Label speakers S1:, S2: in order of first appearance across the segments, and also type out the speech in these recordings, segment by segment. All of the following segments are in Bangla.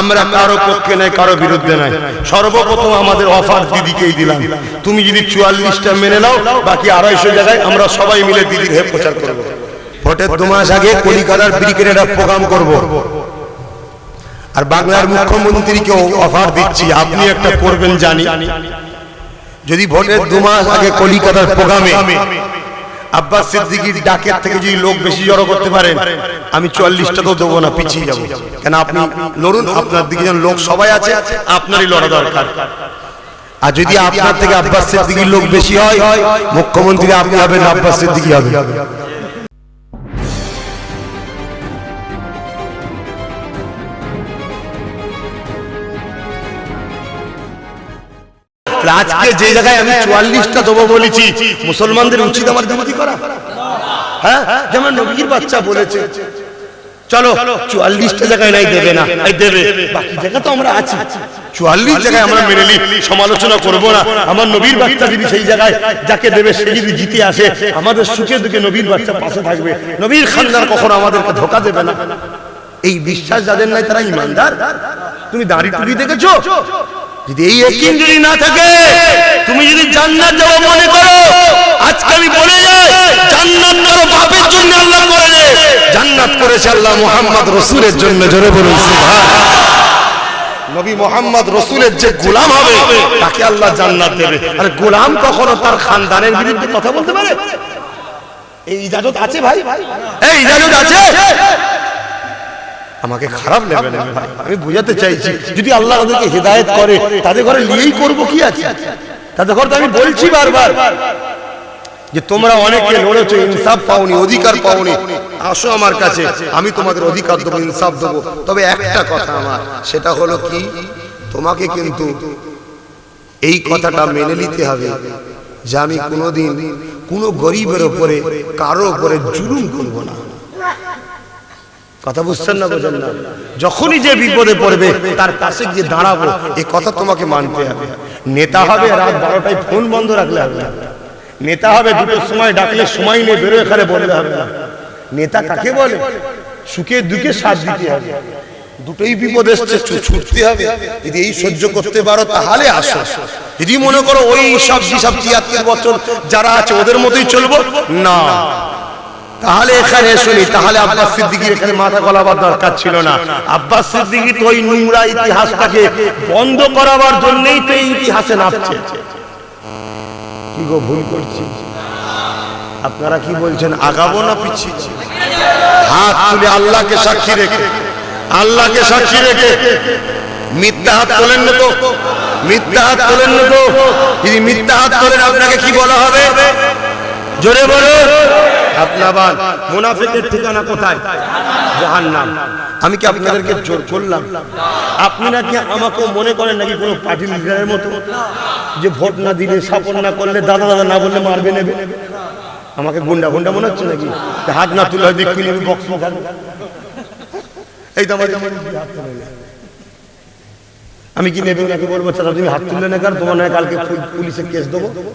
S1: আমরা কারও পক্ষে নাই কারও বিরুদ্ধে নাই। সর্বপ্রথম আমাদের অফার দিদিকেই দিলাম। তুমি যদি চুয়াল্লিশটা মেনে নাও বাকি আড়াইশো জায়গায় আমরা সবাই মিলে দিদির হয়ে প্রচার করব। ভোটের দু মাস আগে কলিকাতার ব্রিগেডের প্রোগ্রাম করব। আর বাংলার মুখ্যমন্ত্রীকেও অফার দিচ্ছি আপনি একটা করবেন জানি। যদি ভোটের দু মাস আগে কলিকাতার প্রোগ্রামে আব্বাস সিদ্দিকির ডাকের থেকে যদি লোক বেশি জড়ো করতে পারেন আমি চুয়াল্লিশটা তো দেবো না, পিছিয়ে যাব। কেন আপনি লড়ুন, আপনার দিকে যেন লোক সবাই আছে, আপনারই লড়া দরকার। আর যদি আপনার থেকে আব্বাস সিদ্দিকির লোক বেশি হয়, মুখ্যমন্ত্রী আপনি হবেন, আব্বাস সিদ্দিকি হবে আজকে যে জায়গায় আমি চুয়াল্লিশটা দেবো বলেছি মুসলমানদের উচিত আমার বিরোধী করা। হ্যাঁ? যেমন নবীর বাচ্চা বলেছে। চলো চুয়াল্লিশটা জায়গায় নাই দেবে না। এই দেবে। বাকি জায়গা তো আমরা আছি। চুয়াল্লিশ জায়গায় আমরা মেনে নিই সমালোচনা করব না। আমার নবীর বাচ্চা যদি সেই জায়গায় যাকে দেবে সে যদি জিতে আসে আমাদের সুখে দুঃখে নবীর বাচ্চা পাশে থাকবে। নবীর খানদার কখনো আমাদেরকে ধোকা দেবে না। এই বিশ্বাস যাদের নাই তারা ইমানদার। তুমি দাড়ি টুড়ি দেখেছ? যদি এই একিন যদি না থাকে, তুমি যদি জান্নাত যাব মনে করো, আজকে আমি বলে জান্নাত করো বাপের জন্য আল্লাহ করে জান্নাত করেছে আল্লাহ মোহাম্মদ রসুলের জন্য, জোরে বলুন নবী মোহাম্মদ রসুলের যে গোলাম হবে, তাকে আল্লাহ জান্নাত দেবে। আর গোলাম কখনো তার খানদানের বিরুদ্ধে কথা বলতে পারে? এই ইজাজত আছে ভাই? এই ইজাজত আছে? আমাকে খারাপ নেবে না আমি বুঝাতে চাইছি, যদি আল্লাহ ওদেরকে হেদায়েত করে, তাদের ঘরে নিয়েই করব কি আছে? তাদের ঘরে তো আমি বলছি বারবার যে তোমরা অনেকে লড়েছো, ইনসাফ পাওনি, অধিকার পাওনি। আসো আমার কাছে, আমি তোমাদের অধিকার দেবো, ইনসাফ দেবো। তবে একটা কথা আমার, সেটা হলো কি? তোমাকে কিন্তু এই কথাটা মেনে নিতে হবে যে আমি কোনোদিন কোনো গরিবের ওপরে কারও ওপরে জুলুম করব না। কথা বুঝছেন না বোঝেন না। যখনই যে বিপদে পড়বে তার পাশে গিয়ে দাঁড়াবো। এই কথা তোমাকে মানতে হবে। নেতা হবে রাত বারোটায় ফোন বন্ধ রাখলে হবে না। নেতা হবে দুটোর সময় ডাকলে সময় নিয়ে বেরো এখানে বললে হবে না। নেতা কাকে বলে? সুখে দুঃখে সাথ দিতে হবে। দুটোই বিপদ এসছে ছুটতে হবে। যদি এই সহ্য করতে পারো তাহলে আসো। যদি মনে করো ওই সব যেসব তিয়াত্তর বছর যারা আছে ওদের মতোই চলবো? না। তাহলে এখানে শুনি, তাহলে আব্বাস সিদ্দিকির এখানে মাথা গলাবার দরকার ছিল না। আব্বাস সিদ্দিকি তো ওই নোংরা ইতিহাসটাকে বন্ধ করাবার জন্যই তো এই ইতিহাসে নামছে কি গো ভুল করছি? আপনারা কি বলছেন, আগাবো না পিছিয়ে হাত তুলে আল্লাহকে সাক্ষী রেখে, আল্লাহকে সাক্ষী রেখে। মিথ্যা হাত তোলেন না তো? মিথ্যা হাত তোলেন না তো? যদি মিথ্যা হাত তোলেন, আপনাকে কি বলা হবে? জোরে বলুন। মুনাফিকের ঠিকানা কোথায়? জাহান্নাম। আমি কি আপনাদেরকে জোর করলাম? আপনি আমাকেও মনে করেন নাকি কোনো পার্টি লিডারের মতো? যে ভোট না দিলে না করলে, দাদা দাদা না বললে মারবে নেবে? আমাকে গুন্ডা গুন্ডা মনে হচ্ছে নাকি? হাত না তুলে হয়তো নেবে বক্স এই তো আমি কি নেবে নাকি বলব? তুমি হাত তুললে না কার তোমার কালকে পুল- পুলিশে কেস দেবো?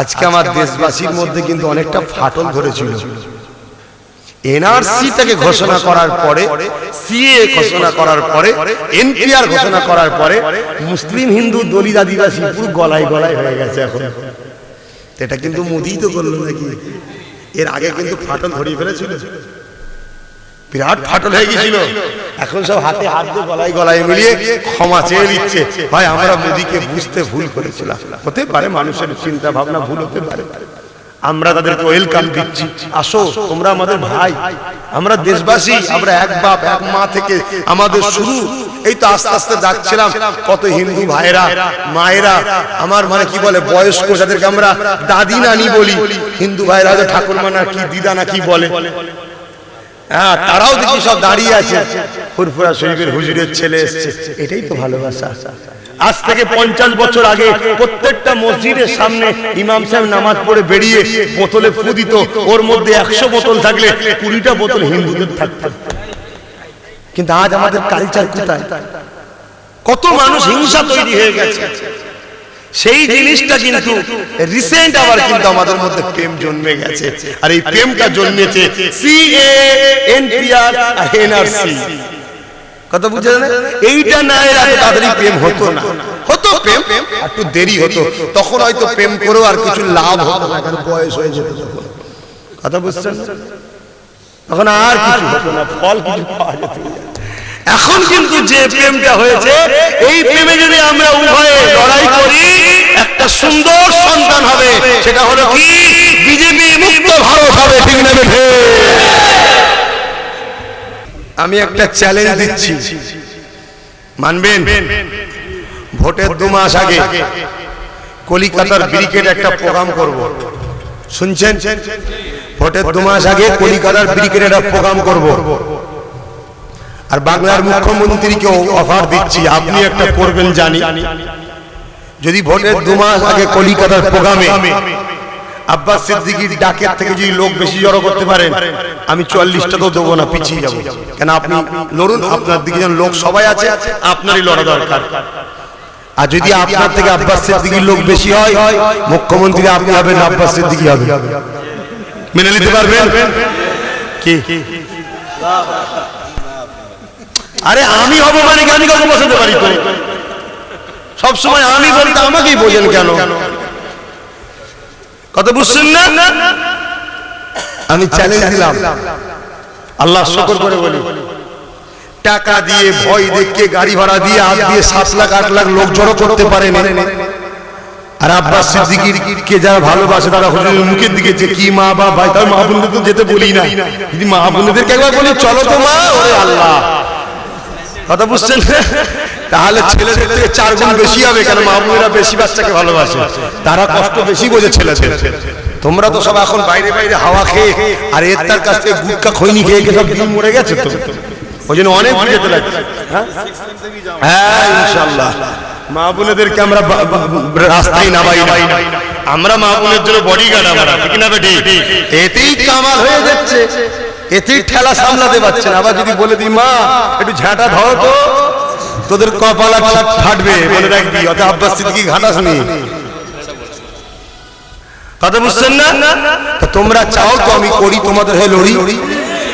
S1: আজকে আমার দেশবাসীর মধ্যে কিন্তু অনেকটা ফাটল ধরেছিল। এনআরসিটাকে ঘোষণা করার পরে সিএ ঘোষণা করার পরে এনপিআর ঘোষণা করার পরে মুসলিম হিন্দু দলিত আদিবাসী পুরো গলায় গলায় হয়ে গেছে এখন। এটা কিন্তু মোদি তো করল নাকি? এর আগে কিন্তু ফাটল ধরিয়ে ফেলেছিল। বিরাট ফাটল হয়ে গেছিল। এখন সব হাতে হাত দিয়ে গলায় গলায় মিলিয়ে ক্ষমা চেয়ে নিচ্ছে। ভাই, আমরা মোদিকে বুঝতে ভুল করেছিলাম। হতে পারে মানুষের চিন্তা ভাবনা ভুল হতে পারে। আমরা তাদেরকে ওয়েলকাম দিচ্ছি। আসো, তোমরা আমাদের ভাই। আমরা দেশবাসী, আমরা এক বাপ, এক মা থেকে আমাদের শুরু। এই তো আস্তে আস্তে ডাকছিলাম কত হিন্দু ভাইরা মায়েরা, আমার মানে কি বলে, বয়স্ক যাদেরকে আমরা দাদি নানি বলি, হিন্দু ভাইরা হয়তো ঠাকুরমা না কি দিদা না কি বলে। হ্যাঁ তারাও দেখি সব দাঁড়িয়ে আছে। ফুরফুরা শরীফের হুজুরের ছেলে এসছে। এটাই তো ভালোবাসা। আজ থেকে পঞ্চাশ বছর আগে প্রত্যেকটা মসজিদের সামনে ইমাম সাহেব নামাজ পড়ে বেরিয়ে বোতলে ফু দিত। ওর মধ্যে একশো বোতল থাকলে কুড়িটা বোতল হিন্দুদের থাকতো। কিন্তু আজ আমাদের কালচার কোথায়? কত মানুষ হিংসা তৈরি হয়ে গেছে। সেই জিনিসটা কিন্তু রিসেন্ট আবার কিন্তু আমাদের মধ্যে প্রেম জন্মে গেছে। আর এই প্রেমটা জন্মেছে সি এ এনপিআর এনআরসি কথা বুঝছেন না? এইটা না এর আগে তাদেরই প্রেম হতো না। হতো প্রেম একটু দেরি হতো। তখন হয়তো প্রেম করেও আর কিছু লাভ হতো না কারণ বয়স হয়ে যেত তখন। কথা বুঝছেন তখন আর কিছু হতো না ফল কিছু পাওয়া যেত না। এখন কিন্তু যে প্রেমটা হয়েছে এই প্রেমে যদি আমরা উভয়ে লড়াই করি একটা সুন্দর সন্তান হবে সেটা হলো কি? বিজেপি মুক্ত ভারত হবে ঠিক না আমি একটা চ্যালেঞ্জ দিচ্ছি। মানবেন? ভোটের দু মাস আগে কলিকাতার ব্রিকেট একটা প্রোগ্রাম করব। শুনছেন? ভোটের দু মাস আগে কলিকাতার ব্রিকেট একটা প্রোগ্রাম করব। আর বাংলার মুখ্যমন্ত্রীকে অফার দিচ্ছি আপনি একটা করবেন জানি। যদি ভোটের দু মাস আগে কলিকাতার প্রোগ্রামে আব্বাস সিদ্দিকির ডাকের থেকে যদি লোক বেশি জড়ো করতে পারেন আমি চুয়াল্লিশটা তো দেবো না পিছিয়ে যাব। কেন আপনি লড়ুন আপনার দিকে যেন লোক সবাই আছে আপনারই লড়া দরকার। আর যদি আপনার থেকে আব্বাস সিদ্দিকির লোক বেশি হয় মুখ্যমন্ত্রী আপনি হবেন আব্বাস সিদ্দিকি হবে মেনে নিতে পারবেন। কি? আরে আমি হব মানে কি? আমি কাউকে বসাতে পারি তো? সব সময় আমি বলতে আমাকেই বোঝেন কেন? কথা বুঝছেন না? আমি চ্যালেঞ্জ দিলাম। আল্লাহ শকর করে বলি। টাকা দিয়ে, ভয় দেখে গাড়ি ভাড়া দিয়ে, হাত দিয়ে সাত লাখ, আট লাখ লোক জড়ো করতে পারে না। আর আব্বাস সিদ্দিকির কে যারা ভালোবাসে, তারা হুজুরের মুখের দিকে যে কি মা বা ভাই, তার মা বোনদের তো যেতে বলি না। যদি মা বোনদেরকে একবার বলি, চলো তো মা, ওরে আল্লাহ। কথা বুঝছেন? তাহলে ছেলেদের থেকে চার গুণ বেশি হবে কেন? মা বোনেরা বেশি বাচ্চাকে ভালোবাসে। তারা কষ্ট বেশি বোঝে ছেলেদের। তোমরা তো সব এখন বাইরে বাইরে হাওয়া খেয়ে আর এর তার কাছ থেকে গুটকা খৈনি খেয়ে খেয়ে সব দিন মরে গেছে তো। ওই জন্য অনেক যেতে লাগছে। হ্যাঁ? হ্যাঁ ইনশাল্লাহ মা বোনেদেরকে আমরা রাস্তায় নামাই না। আমরা মা বোনের জন্য বডি গার্ড আমরা ঠিক না বেটি? এতেই কামাল হয়ে যাচ্ছে। এতেই ঠেলা সামলাতে পারছে না। আবার যদি বলে দিই, মা, একটু ঝাঁটা ধরো তো, তোদের কপালা ফাটবে। মনে রাখবি অত আব্বাস সিদ্দিকি ঘাটাস নি। কথা বুঝছেন না? তোমরা চাও তো আমি করি, তোমাদের হয়ে লড়ি।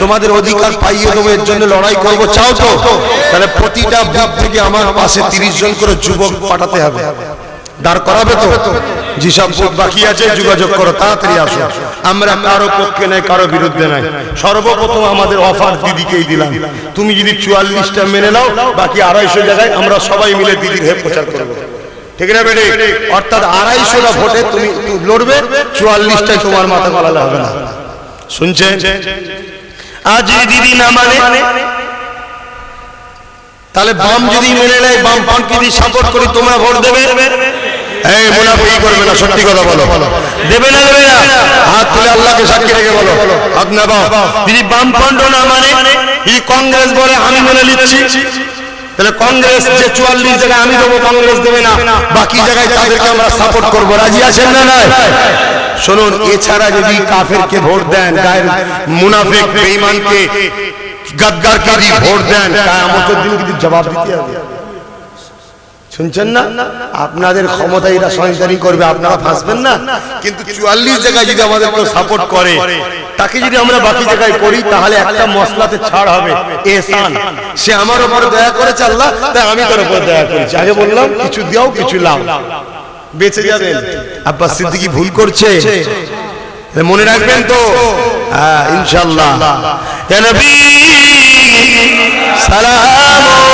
S1: তোমাদের অধিকার পাইয়ে দেবো, এর জন্য লড়াই করব, চাও তো। তাহলে প্রতিটা বুথ থেকে আমার পাশে তিরিশ জন করে যুবক পাঠাতে হবে। দাঁড় করাবে তো? যেসব বুথ বাকি আছে, যোগাযোগ করো, তাড়াতাড়ি আসো। আমরা কারও পক্ষে নাই, কারও বিরুদ্ধে নাই। সর্বপ্রথম আমাদের অফার দিদিকেই দিলাম। তুমি যদি চুয়াল্লিশটা মেনে নাও, বাকি আড়াইশো জায়গায় আমরা সবাই মিলে দিদির হয়ে প্রচার করব। ঠিক না, বেটে? অর্থাৎ আড়াইশোটা ভোটে তুমি লড়বে চুয়াল্লিশটায় তোমার মাথা গলালে হবে না। শুনছেন আজ দিদি না মানে তাহলে বাম যদি মেনে নেয়, বাম পানকে যদি সাপোর্ট করি, তোমরা ভোট দেবে? এই মুনাফি করবে না সত্যি কথা বলো। দেবে না দেবে না। হাত তুলে আল্লাহকে সাক্ষী রেখে বলো। হাত না যদি না মানে যদি কংগ্রেস বলে আমি মেনে নিচ্ছি তাহলে কংগ্রেস যে চুয়াল্লিশ জায়গায় আমি দেবো কংগ্রেস দেবে না। বাকি জায়গায় তাদেরকে আমরা সাপোর্ট করব। রাজি আছেন না নয় শুনুন এছাড়া যদি কাফেরকে ভোট দেন গায়ের মুনাফিক বেঈমানকে গদ্দারকে যদি ভোট দেন কিয়ামতের দিন কিন্তু জবাব দিতে হবে। শুনছেন না? আপনাদের ক্ষমতা এরা সহিদারি করবে, আপনারা ফাঁসবেন না। কিন্তু চুয়াল্লিশ জায়গায় যদি আমাদের কেউ সাপোর্ট করে, তাকে যদি আমরা বাকি জায়গায় করি, তাহলে একটা মশলাতে ছাড় হবে। এহসান সে আমার উপর দয়া করেছে আল্লাহ, তাই আমি তার উপর দয়া করেছি। আগে বললাম, কিছু দিও কিছু লাভ বেঁচে যাবেন। আব্বাস সিদ্দিকি ভুল করছে। মনে রাখবেন তো? হ্যাঁ ইনশাল্লাহ সালাম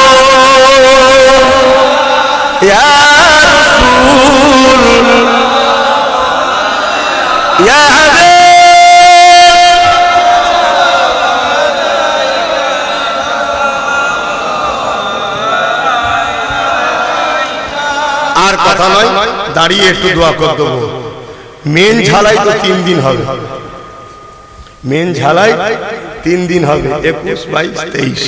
S1: কথা নয়, দাঁড়িয়ে একটু দোয়া করে দেবো। মেন ঝালাই তো তিন দিন হবে। মেন ঝালাই তিন দিন হবে, একুশ, বাইশ, তেইশ।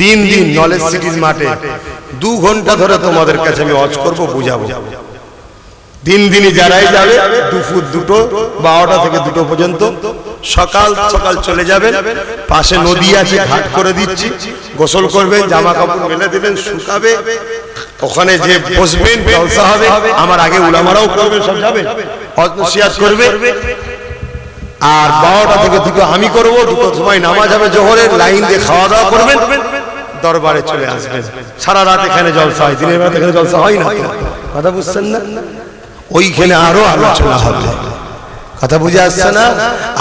S1: তিন দিন নলেজ সিটিজ মাঠে। দু ঘণ্টা ধরে তোমাদের কাছে আমি অজ করব, বুঝাবো। দিন দিনই যারাই যাবে, দুপুর দুটো, বারোটা থেকে দুটো পর্যন্ত, সকাল সকাল চলে যাবেন, পাশে নদী আছে, ঘাট করে দিচ্ছি। গোসল করবেন জামা কাপড় মেলে দেবেন শুকাবে। ওখানে যে বসবেন জলসা হবে আমার আগে উলামারাও করবে সব যাবে। নসিহাত করবে। আর বারোটা থেকে দুটো আমি করব দুটো সময় নামাজ হবে জোহরের লাইন দিয়ে খাওয়া দাওয়া করবেন দরবারে চলে আসবেন। সারা রাত এখানে জলসা হয় দিনের বেলা এখানে জলসা হয় না? কথা বুঝছেন না। ওইখানে আরও আলোচনা হবে। কথা বুঝে আসছে না?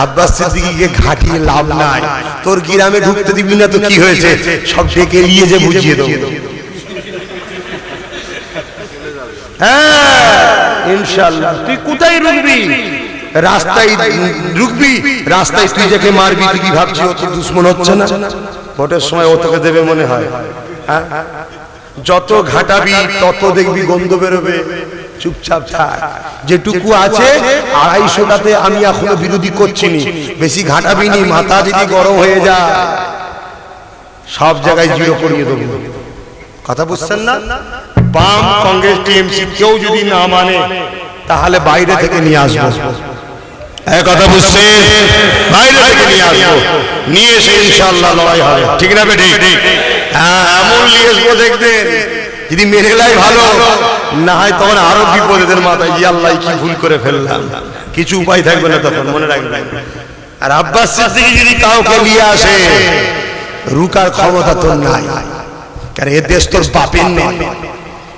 S1: আব্বাস সিদ্দিকিকে ঘাটিয়ে লাভ নাই। তোর গ্রামে ঢুকতে দিবি না তো কি হয়েছে? সব ডেকে নিয়ে যে বুঝিয়ে দেবো। হ্যাঁ ইনশাল্লাহ তুই কোথায় রুকবি রাস্তায় রুকবি রাস্তায় তুই যাকে মারবি কি ভাবছি ও দুশ্মন হচ্ছে না? ভোটের সময় ও তোকে দেবে মনে হয়। হ্যাঁ? যত ঘাটাবি তত দেখবি গন্ধ বেরোবে। চুপচাপ থাক। যেটুকু আছে আড়াইশোটাতে আমি এখনও বিরোধী করছি নি বেশি ঘাটাবি নি মাথা যদি গরম হয়ে যায় সব জায়গায় জিরো করিয়ে দেবো। কথা বুঝছেন না? বাম কংগ্রেস টিএমসি কেউ যদি না মানে তাহলে বাইরে থেকে নিয়ে আসব। কথা বুঝছেন? বাইরে থেকে নিয়ে আসব। নিয়ে এসে ইনশাল্লাহ লড়াই হবে। ঠিক না বেটি হ্যাঁ এমন নিয়ে আসব দেখবেন। যদি মেনে লাই ভালো, না হয় তখন আরও বিপদ এদের মাথায় ই আল্লাহ কি ভুল করে ফেললাম। কিছু উপায় থাকবে না তখন, মনে রাখবেন। আর আব্বাস সিদ্দিকী যদি কাউকে নিয়ে আসে, রুকার ক্ষমতা তোর নাই। কারণ এ দেশ তোর বাপের নয়।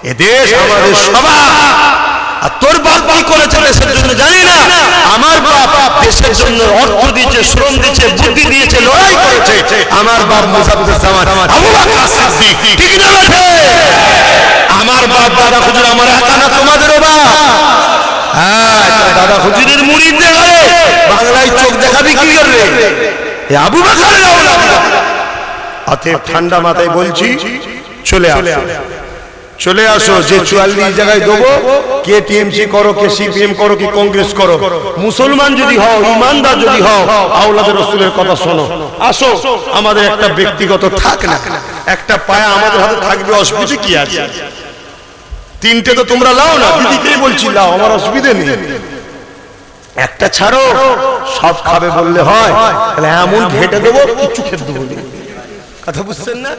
S1: এ দেশ আমাদের সবার। আর তোর বাপ কি করেছে দেশের জন্য জানি না আমার বাপ দেশের জন্য অর্থ দিয়েছে শ্রম দিয়েছে বুদ্ধি দিয়েছে লড়াই করেছে। আমার বাপ মুসাফির জামান আবু বকর সিদ্দিক। ঠিক না আমার বাপ দাদা হুজুর আমার একা না তোমাদেরও বাপ। হ্যাঁ দাদা হুজুরের মুরিদদের ঘরে বাংলায় চোখ দেখাবি কি করবে এ আবু বকরের আওলাদ অতএব ঠান্ডা মাথায় বলছি চলে আসো। চলে আসো, যে চুয়াল্লিশ জায়গায় দেবো, কে টিএমসি করো, কে সিপিএম করো, কি কংগ্রেস করো। মুসলমান যদি হও, ইমানদার যদি হও আউলাদের রসুলের কথা শোনো। আসো, আমাদের একটা ব্যক্তিগত থাক না। একটা পায়া আমাদের হাতে থাকবে, অসুবিধে কি আছে? তিনটে তো তোমরা লাও না, দিদিকেই বলছি লাও, আমার অসুবিধে নেই। একটা ছাড়ো, সব খাবে বললে হয়, তাহলে এমন ঘেটে দেবো কিচ্ছু খেতে দেবো কথা বুঝছেন না?